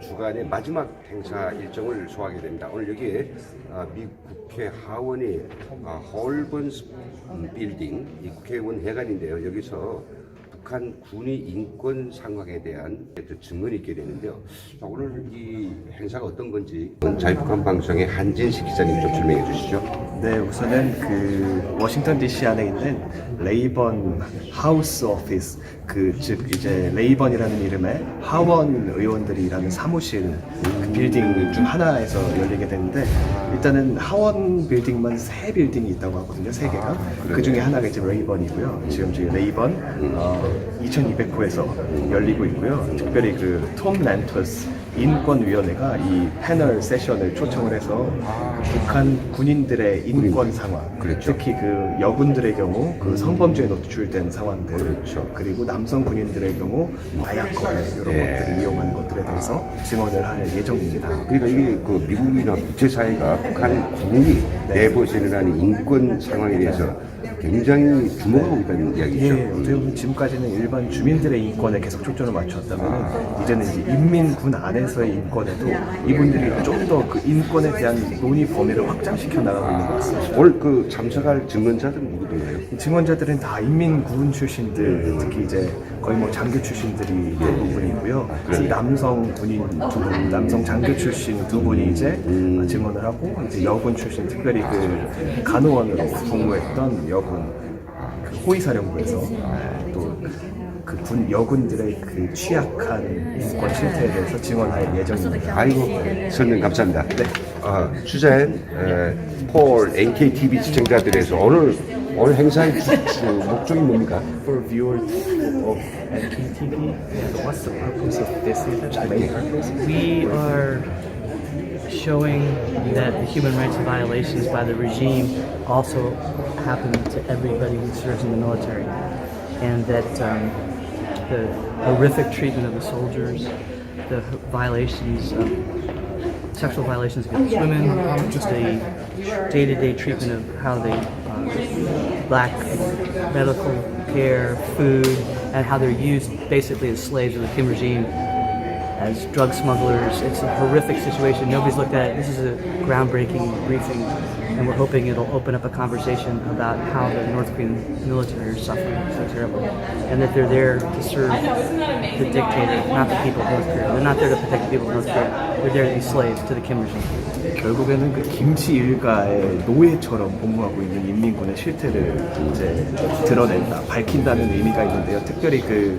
주간의 마지막 행사 일정을 소화하게 됩니다. 오늘 여기에 아, 미 국회 하원의 아, 홀번스 음, 빌딩 이 국회의원 회관인데요. 여기서 북한 군의 인권 상황에 대한 또 증언이 있게 되는데요. 자, 오늘 이 행사가 어떤 건지 자유북한 방송의 한진식 기자님 좀 설명해 주시죠. 네, 우선은 그 워싱턴 DC 안에 있는 레이번 하우스 오피스 그 즉 이제 레이번이라는 이름의 하원 의원들이 일하는 사무실 그 빌딩 중 하나에서 열리게 되는데 일단은 하원 빌딩만 세 빌딩이 있다고 하거든요, 세 개가 그 중에 하나가 이제 레이번이고요. 지금 저희 레이번 어, 2200호에서 열리고 있고요. 특별히 그 톰 랜터스 인권위원회가 이 패널 세션을 초청을 해서 그 북한 군인들의 인권 상황, 그렇죠. 특히 그 여군들의 경우 그 성범죄에 노출된 상황들, 그렇죠. 그리고 남성 군인들의 경우 마약 거래 이런 예. 것들을 이용하는 것들에 대해서 증언을 할 예정입니다. 그러니까 이게 그 미국이나 국제사회가 북한 군이 내부에서는 인권 상황에 대해서 굉장히 주목하고 있다는 이야기죠. 예, 어떻게 보면 지금까지는 일반 주민들의 인권에 계속 초점을 맞췄다면 이제는 이제 인민군 안에서의 인권에도 이분들이 좀 더 그 인권에 대한 논의 범위를 확장시켜 나가고 있는 것 같습니다. 오늘 그 참석할 증언자들은 누구들인가요? 이 증언자들은 다 인민군 출신들, 특히 이제 거의 뭐 장교 출신들이 대부분이고요. 이 남성 군인 두 분, 남성 장교 출신 두 분이 이제 증언을 하고 이제 여군 출신, 특별히 그 간호원으로 복무했던 여군 그 호위사령부에서 또그 군 여군들의 그 취약한 인권 실태에 대해서 증언할 예정입니다. 아이고 설명 감사합니다. 네. 아, 주자인 에, 폴 NKTV 시청자들에서 오늘 오늘 행사의 주, 주 목적이 뭡니까? For viewers of NKTV, what's the purpose of this event? Main purpose? We are showing that the human rights violations by the regime also happen to everybody who serves in the military, and that um, the horrific treatment of the soldiers, the violations of sexual violations against women, just the day-to-day treatment of how they uh, lack medical care, food, and how they're used basically as slaves of the Kim regime as drug smugglers. It's a horrific situation. Nobody's looked at it. This is a groundbreaking briefing, and we're hoping it'll open up a conversation about how the North Korean military are suffering so terribly, and that they're there to serve the dictator, not the people of North Korea. They're not there to protect the people of North Korea. They're there to be slaves to the Kim regime. 결국에는 그 김치 일가의 노예처럼 복무하고 있는 인민군의 실태를 이제 드러낸다, 밝힌다는 의미가 있는데요. 특별히 그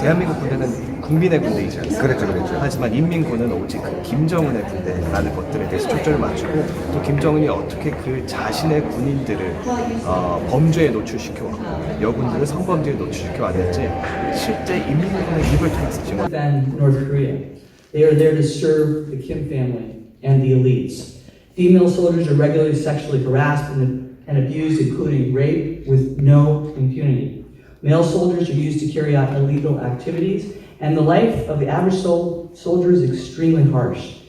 대한민국 군대는 국민의 군대이지 않습니까? 그렇죠, 그렇죠. 하지만 인민군은 오직 그 김정은의 군대라는 것들에 대해서 초점을 맞추고 또 김정은이 어떻게 그 자신의 군인들을 어, 범죄에 노출시켜왔고 여군들을 성범죄에 노출시켜 왔는지 실제 인민군의 입을 통해서 증언. defend North Korea. They are there to serve the Kim family and the elites. Female soldiers are regularly sexually harassed and, and abused, including rape, with no impunity. Male soldiers are used to carry out illegal activities, and the life of the average sol- soldier is extremely harsh.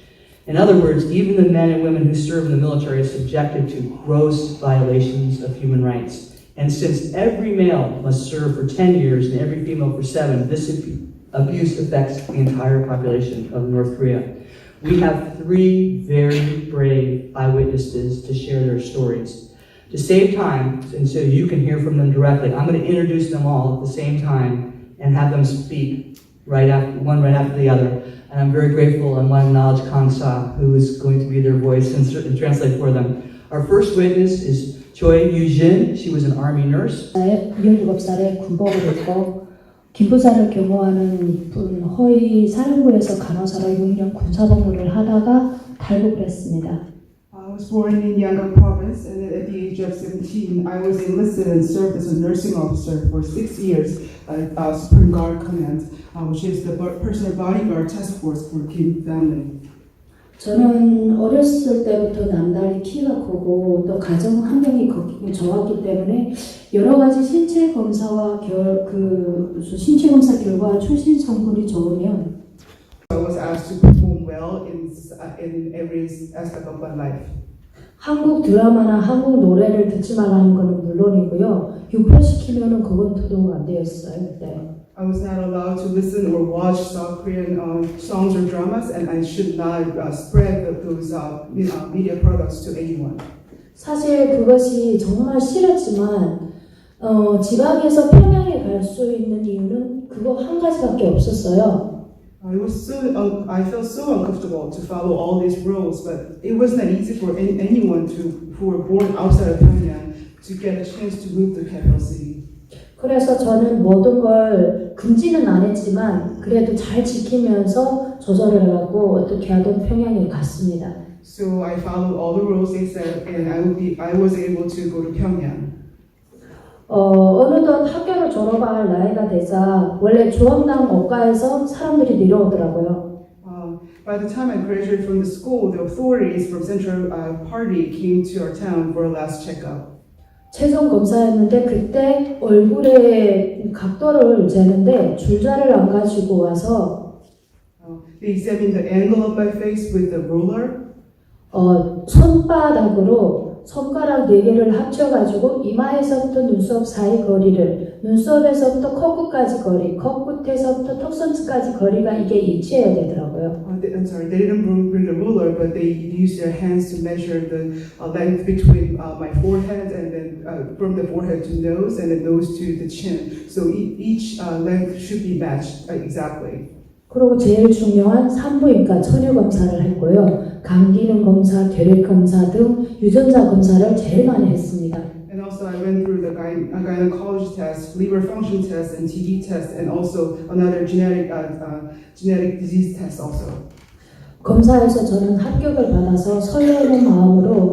In other words, even the men and women who serve in the military are subjected to gross violations of human rights. And since every male must serve for 10 years and every female for seven, this abuse affects the entire population of North Korea. We have three very brave eyewitnesses to share their stories. To save time, and so you can hear from them directly, I'm going to introduce them all at the same time and have them speak right after one right after the other. And I'm very grateful and want to acknowledge Kang Sa, who is going to be their voice and, and translate for them. Our first witness is Choi Yu-jin. She was an army nurse. 17살에 군복을 입고 김부사를 경호하는 분 허위 사령부에서 간호사로 6년 군사복무를 하다가 탈북을 했습니다. I was born in Yangon province, and at the age of 17, I was enlisted and served as a nursing officer for six years at uh, Supreme Guard Command, uh, which is the personal bodyguard task force for Kim family. 저는 어렸을 때부터 남달리 키가 크고 또 가정 환경이 좋았기 때문에 여러 가지 신체 검사와 결, 그 신체 검사 결과 출신 성분이 좋으면 I was asked to perform well in, uh, in every aspect of my life. 한국 드라마나 한국 노래를 듣지 말라는 거는 물론이고요. 유포시키면은 그건 도둑 안 되었어요 그때. I was not allowed to listen or watch South Korean uh, songs or dramas, and I should not uh, spread the, those uh, me- uh, media products to anyone. 사실 그것이 정말 싫었지만 어, 지방에서 평양에 갈 수 있는 이유는 그거 한 가지밖에 없었어요. I was so un- I felt so uncomfortable to follow all these rules, but it wasn't easy for any, anyone to who were born outside of Pyongyang to get a chance to move to capital city. 그래서 저는 모든 걸 금지는 안 했지만 그래도 잘 지키면서 조절을 해갖고 어떻게 하든 평양에 갔습니다. So I followed all the rules they said, and I would be I was able to go to Pyongyang. 어, 어느덧 학교를 졸업할 나이가 되자 원래 조합당 억가에서 사람들이 내려오더라고요. Uh, by the time I graduated from the school, the authorities from Central uh, Party came to our town for a last checkup. 최종 검사였는데 그때 얼굴의 각도를 재는데 줄자를 안 가지고 와서 Uh, they examined the angle of my face with the ruler. 어, 손바닥으로 손가락 네 개를 합쳐가지고 이마에서부터 눈썹 사이 거리를 눈썹에서부터 코끝까지 거리, 코끝에서부터 턱선까지 거리가 이게 일치해야 되더라고요. Uh, I'm sorry, they didn't bring the ruler, but they used their hands to measure the uh, length between uh, my forehead and then uh, from the forehead to nose and then nose to the chin. So e- each uh, length should be matched uh, exactly. 그리고 제일 중요한 산부인과 처녀 검사를 했고요. 감기능 검사, 결핵 검사 등 유전자 검사를 제일 많이 했습니다. And also, I went through the gyne- uh, gynecology test, liver function test, and TB test, and also another genetic uh, uh, genetic disease test also. 검사에서 저는 합격을 받아서 설레는 마음으로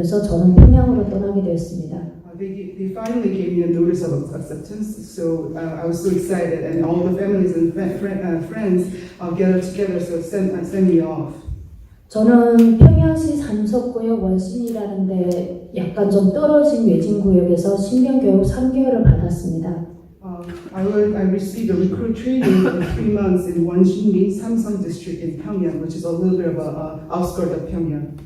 받으면서 저는 평양으로 떠나게 되었습니다. Uh, they, they finally gave me a notice of acceptance, so uh, I was so excited, and all the families and fri- fri- uh, friends uh, gathered together, so sent, uh, sent me off. 저는 평양시 삼석구역 원신이라는 데 약간 좀 떨어진 외진 구역에서 신경교육 3개월을 받았습니다. Uh, I, would, I received a recruit training for three months in Wonjinmi, Samsung district in Pyongyang, which is a little bit of a uh, outskirt of Pyongyang.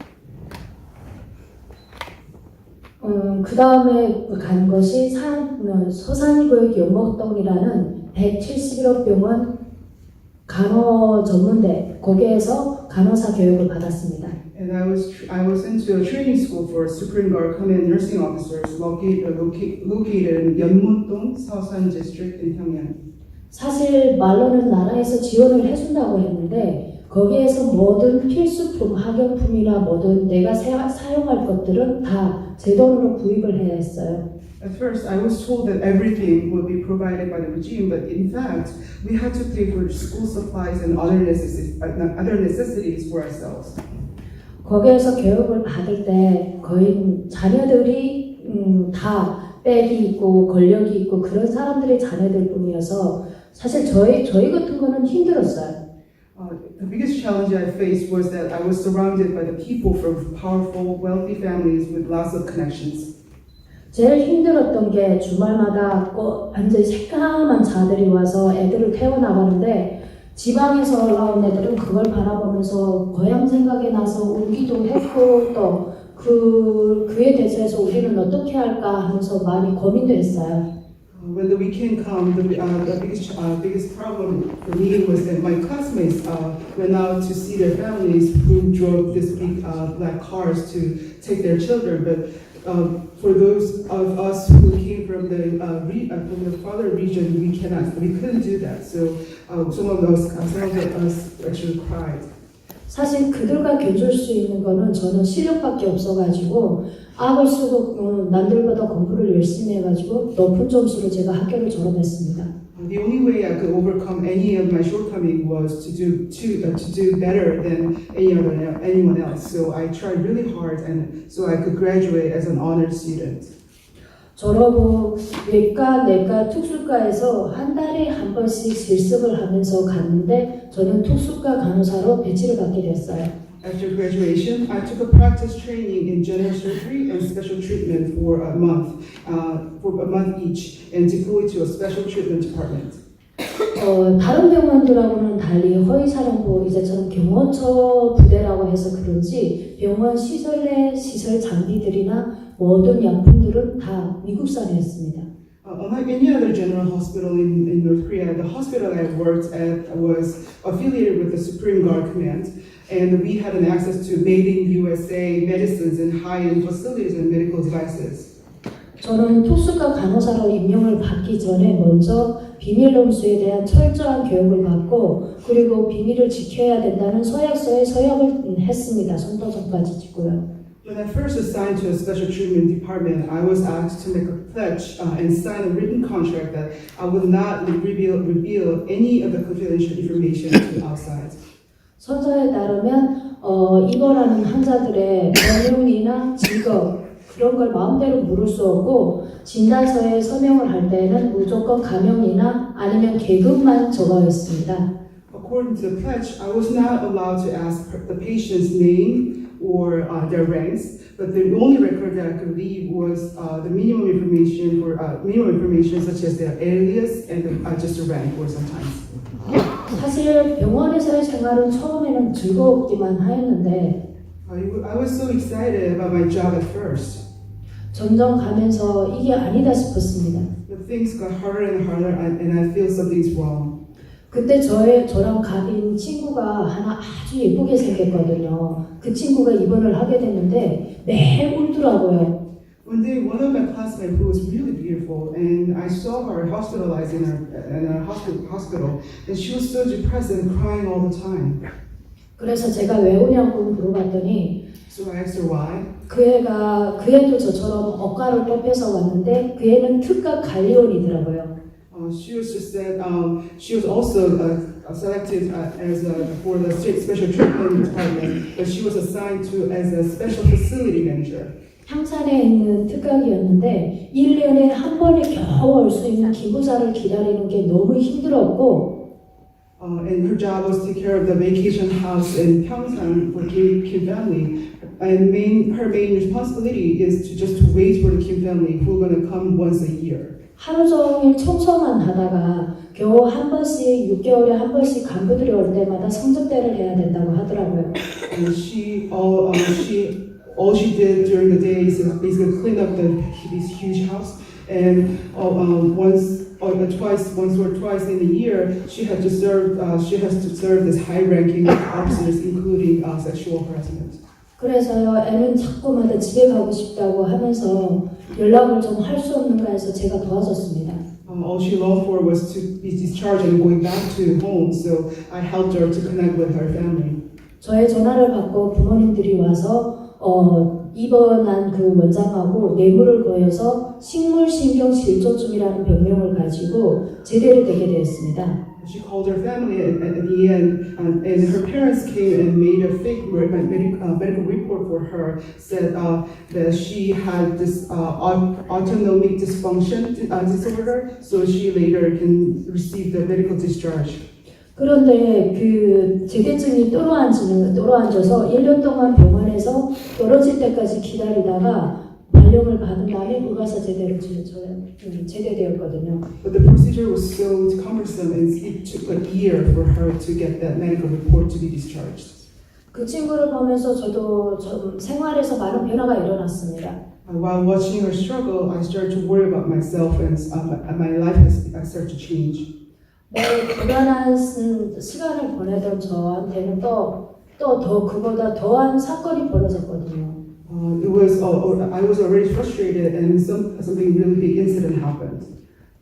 음, 그 다음에 간 것이 산, 어, 서산구역 영목동이라는 171호 병원 간호 전문대, 거기에서 간호사 교육을 받았습니다. And I was I was into a training school for Supreme Guard Command nursing officers located uh, loca- located in Yeonmun-dong, Seosan district in Pyongyang. 사실 말로는 나라에서 지원을 해준다고 했는데 거기에서 모든 필수품, 학용품이나 모든 내가 사, 사용할 것들은 다 제 돈으로 구입을 해야 했어요. At first, I was told that everything would be provided by the regime, but in fact, we had to pay for school supplies and other necessities, uh, other necessities for ourselves. 거기에서 교육을 받을 때 거의 자녀들이 음, 다 빽이 있고 권력이 있고 그런 사람들의 자녀들 뿐이어서 사실 저희 저희 같은 거는 힘들었어요. Uh, the biggest challenge I faced was that I was surrounded by the people from powerful, wealthy families with lots of connections. 제일 힘들었던 게 주말마다 꼭 완전히 새까만 자들이 와서 애들을 태워나가는데 지방에서 올라온 애들은 그걸 바라보면서 고향 생각이 나서 울기도 했고 또 그, 그에 대해서 우리는 어떻게 할까 하면서 많이 고민도 했어요. When the weekend came, the, uh, the biggest, uh, biggest problem for me was that my classmates uh, went out to see their families who drove these big uh, black cars to take their children. But um, for those of us who came from the uh, re- uh, from the farther region, we cannot, we couldn't do that. So uh, some of uh, some of us actually cried. 사실 그들과 견줄 수 있는 거는 저는 실력밖에 없어가지고 악을 쓰고 어, 남들보다 공부를 열심히 해가지고 높은 점수로 제가 학교를 졸업했습니다. Uh, The only way I could overcome any of my shortcomings was to do to, uh, to do better than any other anyone else. So I tried really hard, and so I could graduate as an honor student. 졸업 후 외과, 내과, 특수과에서 한 달에 한 번씩 실습을 하면서 갔는데 저는 특수과 간호사로 배치를 받게 됐어요. After graduation, I took a practice training in general surgery and special treatment for a month, uh, for a month each, and deployed to a special treatment department. 어, 다른 병원들하고는 달리 허위사령부 이제처럼 경호처 부대라고 해서 그런지 병원 시설 내 시설 장비들이나 모든 약품들은 다 미국산이었습니다. Uh, unlike any other general hospital in, in North Korea, the hospital I worked at was affiliated with the Supreme Guard Command, and we had an access to made in USA medicines and high-end facilities and medical devices. 저는 토수과 간호사로 임용을 받기 전에 먼저 비밀놈수에 대한 철저한 교육을 받고 그리고 비밀을 지켜야 된다는 서약서에 서약을 했습니다. 손도장까지 찍고요. When I first assigned to a special treatment department, I was asked to make a pledge uh, and sign a written contract that I would not reveal, reveal any of the confidential information to outside. 선서에 따르면 어, 입원하는 환자들의 병용이나 직업 그런 걸 마음대로 물을 수 없고 진단서에 서명을 할 때는 무조건 가명이나 아니면 계급만 적어야 했습니다. According to pledge, I was not allowed to ask the patient's name or uh, their ranks, but the only record that I could leave was uh, the minimum information for uh, minimum information such as their alias and uh, just a rank or sometimes. 사실 병원에서의 생활은 처음에는 즐거웠기만 하였는데 I, w- I was so excited about my job at first, 점점 가면서 이게 아니다 싶었습니다. but things got harder and harder, and, and I feel something's wrong. 그때 저의 저랑 갑인 친구가 하나 아주 예쁘게 생겼거든요. 그 친구가 입원을 하게 됐는데 매일 울더라고요. One day, one of my classmates who was really beautiful, and I saw her hospitalized in a, in a hospital, hospital, and she was so depressed and crying all the time. 그래서 제가 왜 오냐고 물어봤더니 So I asked her why. 그 애가 그 애도 저처럼 억가를 뽑혀서 왔는데 그 애는 특가 관리원이더라고요. Uh, she was just that um, she was also uh, selected uh, as a, for the state special treatment department, but she was assigned to as a special facility manager. 향산에 있는 특각이었는데 1년에 한 번에 겨우 올 수 있는 기부사를 기다리는 게 너무 힘들었고 Uh, and her job was to take care of the vacation house in Pyeongchang for Kim, Kim family. And main, her main responsibility is to just to wait for the Kim family who are going to come once a year. 하루 종일 청소만 하다가 겨우 한 번씩 6개월에 한 번씩 간부들이 올 때마다 성적대를 해야 된다고 하더라고요. And she all um, she all she did during the day is basically clean up the this huge house. And uh, um, once or twice, once or twice in a year, she had to serve. Uh, she has to serve as high-ranking officers, including uh, sexual harassment. 그래서요 애는 자꾸마다 집에 가고 싶다고 하면서 연락을 좀 할 수 없는가 해서 제가 도와줬습니다. Uh, all she longed for was to be discharged and going back to home. So I helped her to connect with her family. 저의 전화를 받고 부모님들이 와서 어, 입원한 그 원장하고 뇌물을 거여서 식물신경실조증이라는 병명을 가지고 제대로 되게 되었습니다. She called her family at, at the end, um, and her parents came and made a fake re- medic, uh, medical report for her. Said uh, that she had this uh, aut- autonomic dysfunction uh, disorder, so she later can receive the medical discharge. 그런데 그 제대증이 떨어앉는 떨어앉아서 1년 동안 병원에서 떨어질 때까지 기다리다가 발령을 받은 다음에 의과사 제대로 제- 저- 음, 제대되었거든요. But the procedure was so cumbersome, and it took a year for her to get that medical report to be discharged. 그 친구를 보면서 저도 좀 생활에서 많은 변화가 일어났습니다. Uh, while watching her struggle, I started to worry about myself, and um, my life has I started to change. 시- 시간을 보내던 저한테는 또 또 더 그보다 더한 사건이 벌어졌거든요. Uh, it was uh, uh, I was already frustrated, and some something really big incident happened.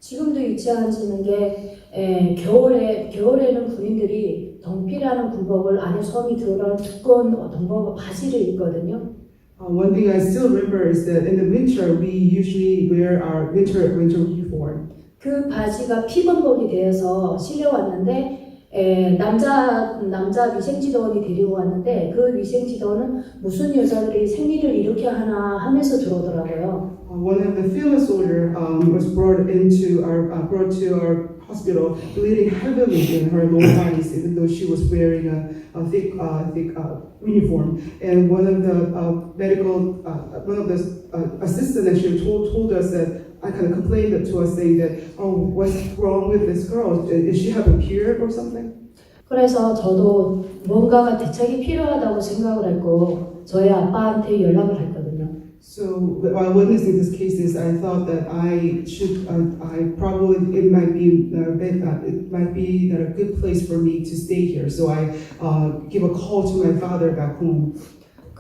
지금도 않지는 게 에, 겨울에 겨울에는 군인들이 덩피라는 군복을 안에 섬이 들어간 두꺼운 덩복 바지를 입거든요. Uh, one thing I still remember is that in the winter we usually wear our winter winter uniform. 그 바지가 피범벅이 되어서 실려왔는데 에, 남자 남자 위생지도원이 데리고 왔는데 그 위생지도원은 무슨 여자들이 생리를 이렇게 하나 하면서 들어오더라고요. Uh, one of the female soldier um, was brought into our uh, brought to our hospital, bleeding heavily in her lower bodies, even though she was wearing a, a thick uh, thick uh, uniform. And one of the uh, medical uh, one of the uh, assistant actually told told us that. I kind of complained to us saying that, oh, what's wrong with this girl? Is she have a period or something? 그래서 저도 뭔가가 대책이 필요하다고 생각을 했고 저희 아빠한테 연락을 했거든요. So while witnessing these cases, I thought that I should, uh, I probably, it might be, uh, bit- uh, it might be that a good place for me to stay here. So I uh, give a call to my father back home.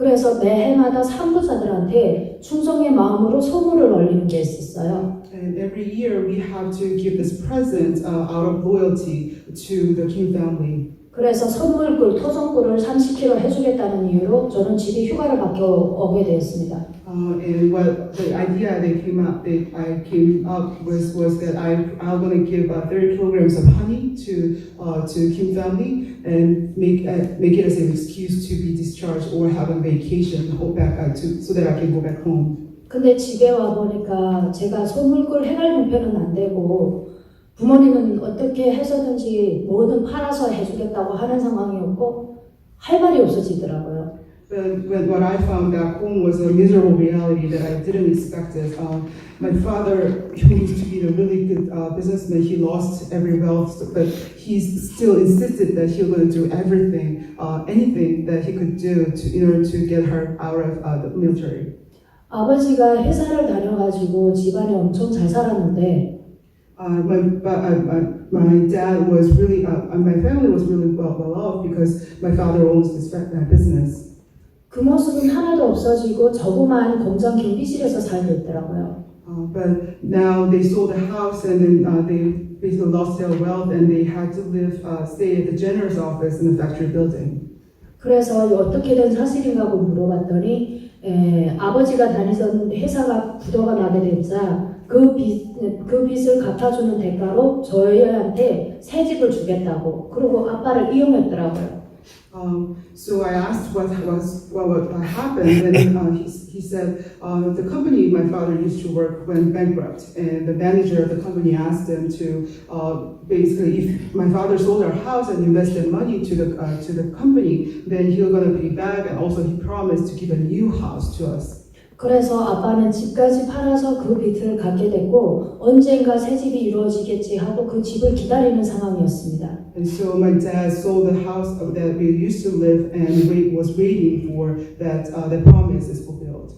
그래서 매 해마다 산부자들한테 충성의 마음으로 소문을 올리는 게 있었어요. And every year we have to give this present uh, out of loyalty to the Kim family. 그래서 선물꿀, 토종꿀을 30kg 해주겠다는 이유로 저는 집이 휴가를 밖에 오게 되었습니다. Uh, and what the idea that came up, that I came up with was that I I'm going to give uh, 30 kilograms of honey to uh, to Kim family and make uh, make it as an excuse to be discharged or have a vacation go back uh, to so that I can go back home. 근데 집에 와 보니까 제가 선물꿀 해갈 형편은 안 되고 부모님은 어떻게 해서든지 뭐든 팔아서 해주겠다고 하는 상황이었고 할 말이 없어지더라고요. But when, what I found back home was a miserable reality that I didn't expect it. Um, my father, who used to be a really good uh, businessman, he lost every wealth, but he still insisted that he was going to do everything, uh, anything that he could do to, in order to get her out of uh, the military. 아버지가 회사를 다녀가지고 집안이 엄청 잘 살았는데 Uh, my, uh, my, my dad was really, uh, uh, my family was really well, well off because my father owns this uh, business. 그 모습은 하나도 없어지고 저구만 공장 경비실에서 살고 있더라고요. Uh, but now they sold the house and then uh, they basically lost their wealth and they had to live, uh, stay at the janitor's office in the factory building. 그래서 어떻게 된 사실인가 고 물어봤더니 에, 아버지가 다니던 회사가 부도가 나게 됐자 그 빚, 그 빚을 갚아주는 대가로 저희한테 새 집을 주겠다고 그리고 아빠를 이용했더라고요. Um, so I asked what was what, what happened, and uh, he, he said uh, the company my father used to work went bankrupt, and the manager of the company asked him to uh, basically, if my father sold our house and invested money to the uh, to the company, then he was going to pay back, and also he promised to give a new house to us. 그래서 아빠는 집까지 팔아서 그 빚을 갚게 됐고 언젠가 새 집이 이루어지겠지 하고 그 집을 기다리는 상황이었습니다. And so my dad sold the house that we used to live and wait, was waiting for that uh, the promise is fulfilled.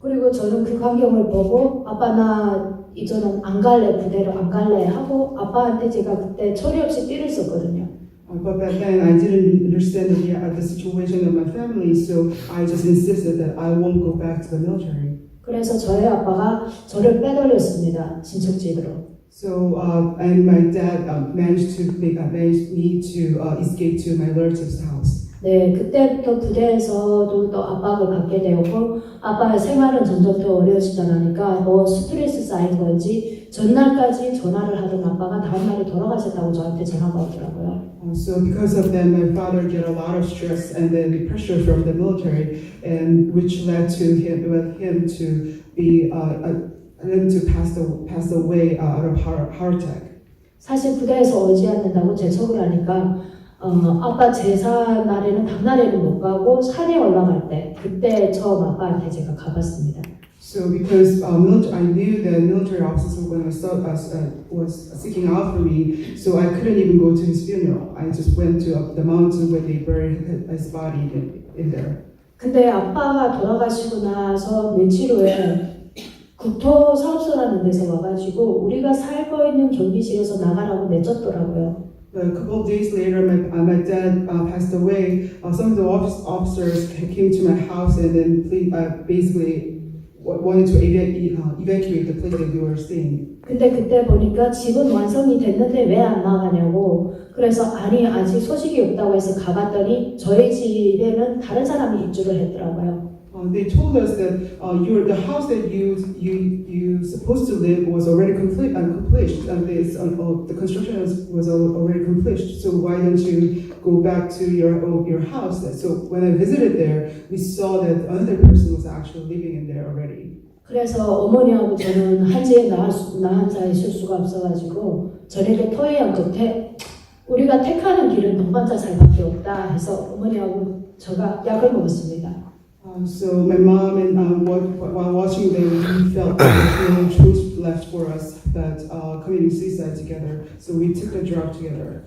그리고 저는 그 광경을 보고 아빠 나 이제는 안 갈래 부대로 안 갈래 하고 아빠한테 제가 그때 처리 없이 삐를 썼거든요. Uh, but back then I didn't understand the, uh, the situation of my family, so I just insisted that I won't go back to the military. 그래서 저희 아빠가 저를 빼돌렸습니다 친척집으로. So uh, and my dad uh, managed to make uh, managed me to uh, escape to my relative's house. 네 그때부터 부대에서도 또 압박을 받게 되었고 아빠의 생활은 점점 더 어려워지다 나니까 뭐 스트레스 쌓인 건지 전날까지 전화를 하던 아빠가 다음날에 돌아가셨다고 저한테 전화가 오더라고요. Uh, so because of that, my father get a lot of stress and then the pressure from the military, and which led to him with him to be uh, uh, him to pass the, pass away uh, out of heart, heart attack. 사실 부대에서 오지 않는다고 재촉을 하니까 어, 아빠 제사 날에는 당날에는 못 가고 산에 올라갈 때 그때 처음 아빠한테 제가 가봤습니다. So because uh, military, I knew that military officers were going to start us uh, was seeking out for me, so I couldn't even go to his funeral. I just went to uh, the mountain where they buried his body in, in there. 근데 아빠가 돌아가시고 나서 며칠 후에 국토 사업소라는 데서 와가지고 우리가 살고 있는 경비실에서 나가라고 내쫓더라고요. A couple of days later, my, uh, my dad uh, passed away. Uh, some of the office officers came to my house and then ple- uh, basically wa- wanted to eva- uh, evacuate the place that we were staying. 근데 그때 보니까 집은 완성이 됐는데 왜 안 나가냐고 그래서 아니 아직 소식이 없다고 해서 가봤더니 저희 집에는 다른 사람이 입주를 했더라고요. Uh, they told us that uh, your the house that you you you supposed to live was already complete uh, accomplished. Uh, this, uh, uh, the construction was, was al- already accomplished. So why don't you go back to your uh, your house? So when I visited there, we saw that another person was actually living in there already. 그래서 어머니하고 저는 한지에 나한 나한 사이 쉴 수가 없어가지고 저녁에 토해양 끝에 우리가 택하는 길은 동반자 살밖에 없다 해서 어머니하고 저가 약을 먹었습니다. Um, so my mom and um, while watching them, we felt that there was no choice left for us but uh, committing suicide together. So we took the drug together.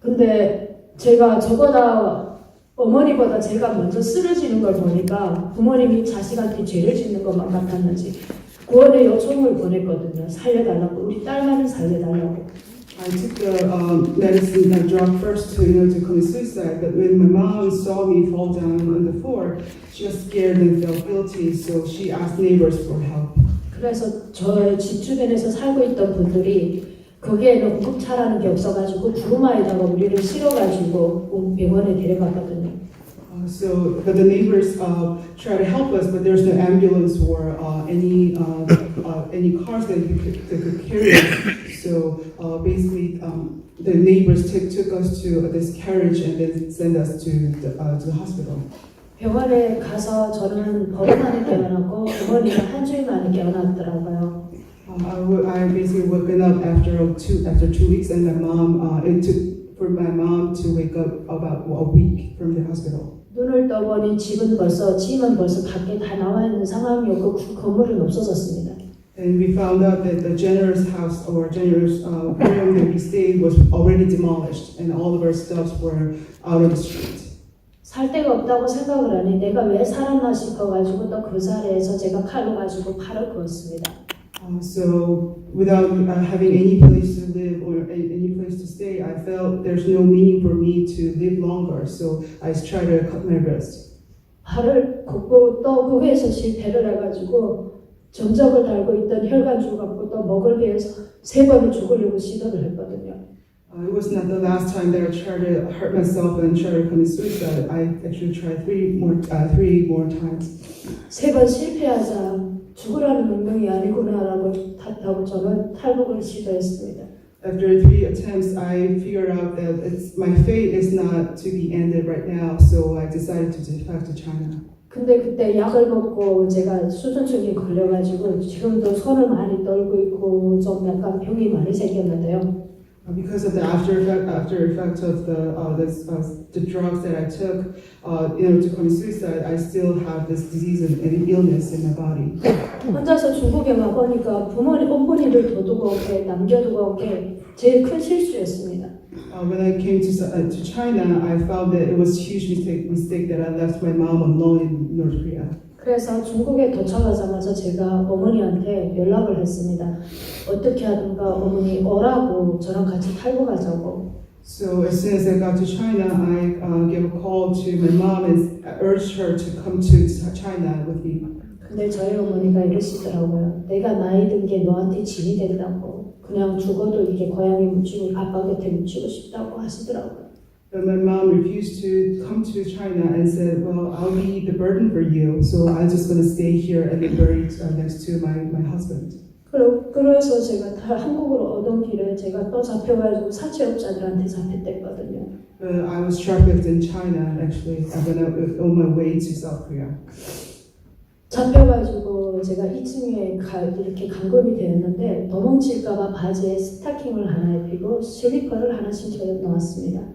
근데 제가 저보다 어머니보다 제가 먼저 쓰러지는 걸 보니까 부모님이 자식한테 죄를 짓는 것만 같았는지 구원의 요청을 보냈거든요. 살려달라고 우리 딸만을 살려달라고. I took the um, medicine, the drug first to, you know, to commit suicide. But when my mom saw me fall down on the floor, she was scared and felt guilty. So she asked neighbors for help. 그래서 저 집 주변에서 살고 있던 분들이 거기에는 응급차라는 게 없어가지고 구루마에다가 우리를 실어가지고 병원에 데려갔거든요. Uh, so, but the neighbors uh, try to help us, but there's no ambulance or uh, any uh, uh, any cars that, you could, that could carry us. So uh, basically, um, the neighbors took took us to this carriage and then sent us to the, uh, to the hospital. 병원에 가서 저는 버릇 만에 깨어났고 어머니가 한 주일 만에 깨어났더라고요. Um, I, w- I basically woken up after two after two weeks, and my mom. Uh, it took for my mom to wake up about a week from the hospital. 눈을 떠보니 집은 벌써 짐은 벌써 밖에 다 나와 있는 상황이었고 그 건물은 없어졌습니다. And we found out that the generous house or generous uh, room that we stayed was already demolished, and all of our stuffs were out of the street. 살 데가 없다고 생각을 하니 내가 왜 살았나 싶어가지고 또 그 자리에서 제가 칼로 가지고 팔을 그었습니다. Uh, so, without uh, having any place to live or a- any place to stay, I felt there's no meaning for me to live longer. So, I tried to cut my wrist. 팔을 걷고 또 거기에서 실패를 해가지고 점적을 달고 있던 혈관줄 갖고 또 목을 베어서 세 번을 죽으려고 시도를 했거든요. Uh, it was not the last time that I tried to hurt myself and try to commit suicide. I actually tried three more, uh, three more times. 세 번 실패하자 죽으라는 명령이 아니구나라고 탓하고 저는 탈북을 시도했습니다. After three attempts, I figured out that it's, my fate is not to be ended right now. So I decided to defect to China. 근데 그때 약을 먹고 제가 수전증이 걸려가지고 지금도 손을 많이 떨고 있고 좀 약간 병이 많이 생겼는데요. Uh, Because of the after effect, after effect of the uh, this, uh, the drugs that I took uh, in order to commit suicide, I still have this disease and, and illness in my body. 혼자서 중국에 와보니까 부모님, 어머니를 둬두고 온 게, 남겨두고 온게 제일 큰 실수였습니다. Uh, when I came to uh, to China, I found that it was a huge mistake mistake that I left my mom alone in North Korea. 그래서 중국에 도착하자마자 제가 어머니한테 연락을 했습니다. 어떻게 하든가 어머니 오라고 저랑 같이 탈북하자고. So as soon as I got to China, I uh, gave a call to my mom and urged her to come to China with me. 근데 저희 어머니가 이러시더라고요. 내가 나이 든 게 너한테 짐이 된다고. 그냥 죽어도 이게 고향에 묻히고 아빠 곁에 묻히고 싶다고 하시더라고요. But my mom refused to come to China and said, "Well, I'll be the burden for you, so I'm just going to stay here and be buried uh, next to my, my husband." 그러- 그래서 제가 다 한국으로 오던 길에 제가 또 잡혀가지고 사채업자들한테 잡혔댔거든요. Uh, I was trafficked in China actually uh, when I was on my way to South Korea. 잡혀가지고 제가 2층에 가, 이렇게 감금이 되었는데 도망칠까봐 바지에 스타킹을 하나 입히고 슬리퍼를 하나 신고 나왔습니다.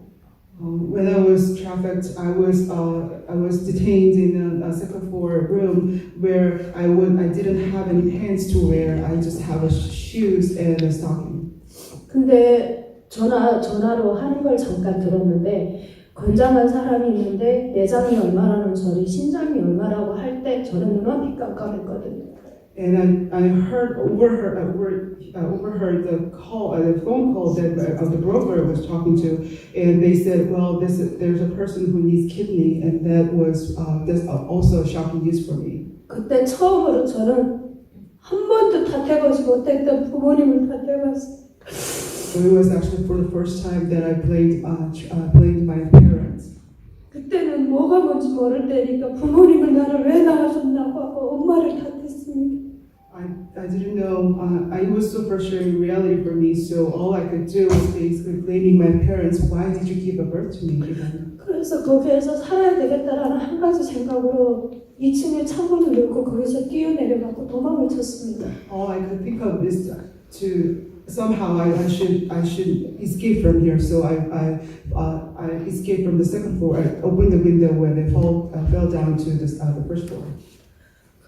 Um, when I was trafficked, I was uh, I was detained in a, a second floor room where I would I didn't have any pants to wear. I just have a sh- shoes and a stocking. 근데 전화 전화로 하는 걸 잠깐 들었는데 건장한 사람이 있는데 내장이 얼마라는 소리, 신장이 얼마라고 할 때 저는 눈앞이 깜깜했거든요. And I, I heard overheard uh, over, uh, overheard the call uh, the phone call that uh, the broker was talking to, and they said, well, this is, there's a person who needs kidney, and that was uh, that's also shocking news for me. 그때 처음으로 저는 한 번도 탓해보지 못했던 부모님을 탓해봤어요. So it was actually for the first time that I blamed uh, tr- uh, blamed my parents. 그때는 뭐가 뭔지 모를 때니까 부모님은 나를 왜 낳아줬나고 하고 엄마를 탓했습니다. I, I didn't know, uh, I, was so frustrating reality for me, so all I could do was basically blaming my parents. Why did you give a birth to me? 그래서 거기에서 살아야 되겠다라는 한 가지 생각으로 2층에 창문을 열고 거기서 뛰어내려가고 도망을 쳤습니다. All I could think of is to somehow I, I should I should escape from here. So I I, uh, I escaped from the second floor. I opened the window when I fall I fell down to this, uh, the first floor.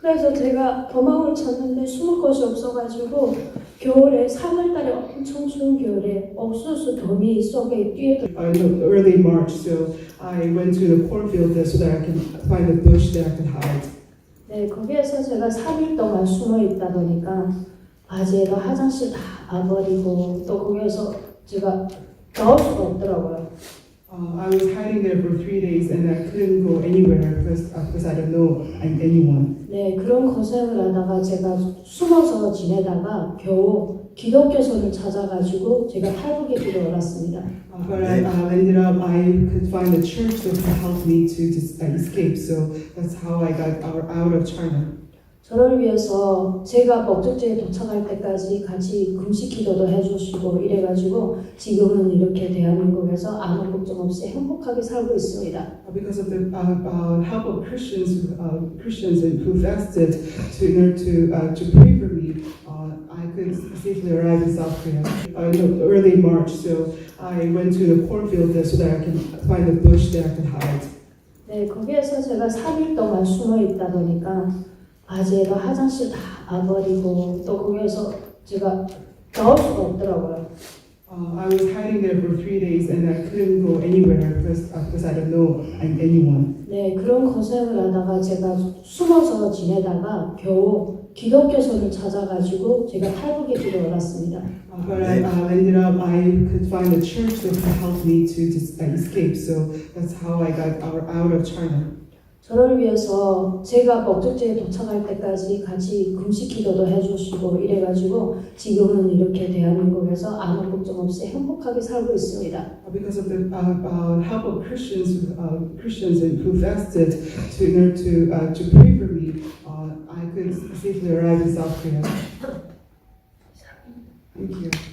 그래서 제가 도망을 쳤는데 숨을 곳이 없어가지고 겨울에 3월달에 엄청 추운 겨울에 옥수수 더미 속에 뛰어들 uh, no, early March, so I went to the cornfield so that I can find a bush that I could hide. 네, 거기에서 제가 3일 동안 숨어 있다 보니까 바지에도 화장실 다 봐버리고 또 거기에서 제가 나올 수가 없더라고요. Uh, I was hiding there for three days and I couldn't go anywhere because, uh, because I don't know anyone. 네, 그런 고생을 하다가 제가 숨어서 지내다가 겨우 기독교선을 찾아가지고 제가 탈북의 길을 올랐습니다. Uh, but I uh, ended up, I could find a church that could help me to just uh, escape. So that's how I got out, out of China. 저를 위해서 제가 목적지에 도착할 때까지 같이 금식 기도도 해주시고 이래가지고 지금은 이렇게 대한민국에서 아무 걱정 없이 행복하게 살고 있습니다. Uh, because of the uh, uh, help of Christians, uh, Christians who fasted to, in order to, uh, to pray for me, uh, I could safely arrive in South Korea. Uh, no, early March, so I went to the cornfield so that I can find a bush that I could hide. 네, 거기에서 제가 3일 동안 숨어 있다 보니까 바지에도 화장실 다 봐버리고 또 거기에서 제가 나올 수가 없더라고요. Uh, I was hiding there for three days and I couldn't go anywhere because, uh, because I don't know anyone. 네, 그런 고생을 하다가 제가 숨어서 지내다가 겨우 기독교선을 찾아가지고 제가 올랐습니다. Uh, but I uh, ended up, I could find a church that could help me to uh, escape. So that's how I got out of China. 저를 위해서 제가 목적지에 도착할 때까지 같이 금식 기도도 해주시고 이래가지고 지금은 이렇게 대한민국에서 아무 걱정 없이 행복하게 살고 있습니다. Uh, because of the uh, uh, help of Christians, uh, Christians who fasted to, in order to, uh, to pray for me, uh, I could safely arrive in South Korea. Thank you.